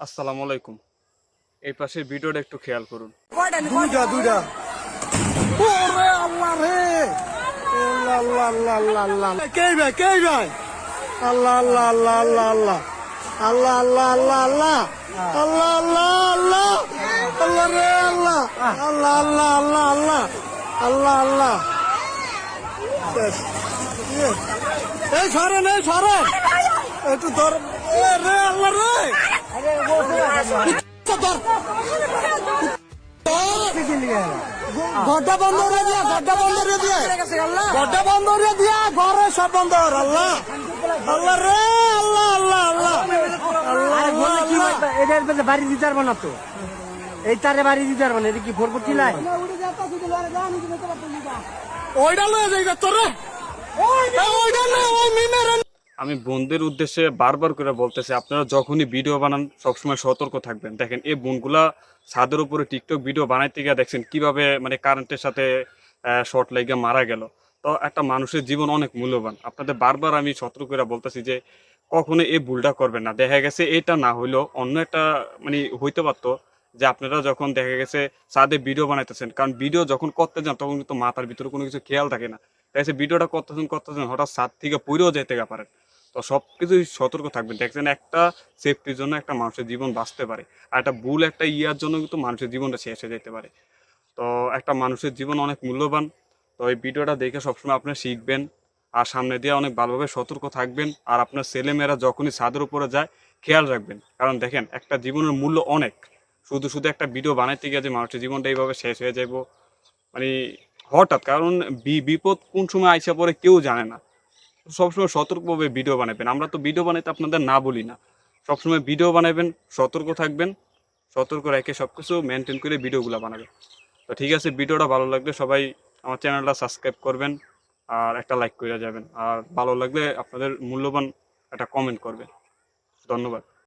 আসসালামু আলাইকুম এই পাশের ভিডিওটা একটু খেয়াল করুন ভাই ভাই আল্লাহ আল্লাহ আল্লাহ আল্লাহ ইয়ে। এই সরেন এই সরেন একটু ধর রে আল্লাহ রে ঘরটা বন্ধ করে দিয়া ঘরটা বন্ধ করে দিয়া। ঘরটা বন্ধ করে দিয়া ঘরে সব বন্ধ আল্লাহ। আল্লাহ রে আল্লাহ আল্লাহ আল্লাহ। এটার মধ্যে বাড়ি দিতে পারব না তো। এই তারে বাড়ি দিতে পারব না এটা কি ভোর লাই ওইটা লয়ে তোরে ওইটা না ওই মিমের আমি বোনদের উদ্দেশ্যে বারবার করে বলতেছি, আপনারা যখনই ভিডিও বানান, সবসময় সতর্ক থাকবেন। দেখেন, এই বোনগুলা ছাদের উপরে টিকটক ভিডিও বানাইতে গিয়ে দেখছেন কীভাবে মানে কারেন্টের সাথে শর্ট লেগে মারা গেল। তো একটা মানুষের জীবন অনেক মূল্যবান। আপনাদের বারবার আমি সতর্ক করে বলতেছি যে, কখনো এই ভুলটা করবেন না। দেখা গেছে এটা না হইলেও অন্য একটা মানে হইতে পারতো যে, আপনারা যখন দেখা গেছে ছাদে ভিডিও বানাইতেছেন, কারণ ভিডিও যখন করতে যান, তখন কিন্তু মাথার ভিতরে কোনো কিছু খেয়াল থাকে না। দেখা যাচ্ছে ভিডিওটা করতেছেন করতেছেন, হঠাৎ ছাদ থেকে পড়েও যেতে পারেন। তো সব কিছুই সতর্ক থাকবেন। দেখছেন একটা সেফটির জন্য একটা মানুষের জীবন বাঁচতে পারে। আর একটা ভুল একটা ইয়ার জন্য কিন্তু মানুষের জীবনটা শেষ হয়ে যেতে পারে। তো একটা মানুষের জীবন অনেক মূল্যবান। তো এই ভিডিওটা দেখে সবসময় আপনি শিখবেন। আর সামনে দিয়ে অনেক ভালোভাবে সতর্ক থাকবেন। আর আপনার ছেলেমেয়েরা যখনই ছাদের উপরে যায়, খেয়াল রাখবেন। কারণ দেখেন, একটা জীবনের মূল্য অনেক। শুধু শুধু একটা ভিডিও বানাইতে গিয়ে যে মানুষের জীবনটা এইভাবে শেষ হয়ে যাইব। মানে হঠাৎ, কারণ বিপদ কোন সময় আইসা পরে কেউ জানে না। সবসময় সতর্কভাবে ভিডিও বানাবেন। আমরা তো ভিডিও বানাইতে আপনাদের না বলি না। সবসময় ভিডিও বানাবেন, সতর্ক থাকবেন, সতর্ক রেখে সব কিছু মেনটেন করে ভিডিওগুলো বানাবেন। তো ঠিক আছে ভিডিওটা ভালো লাগলে সবাই আমার চ্যানেলটা সাবস্ক্রাইব করবেন আর একটা লাইক করে যাবেন। আর ভালো লাগলে আপনাদের মূল্যবান একটা কমেন্ট করবেন। ধন্যবাদ।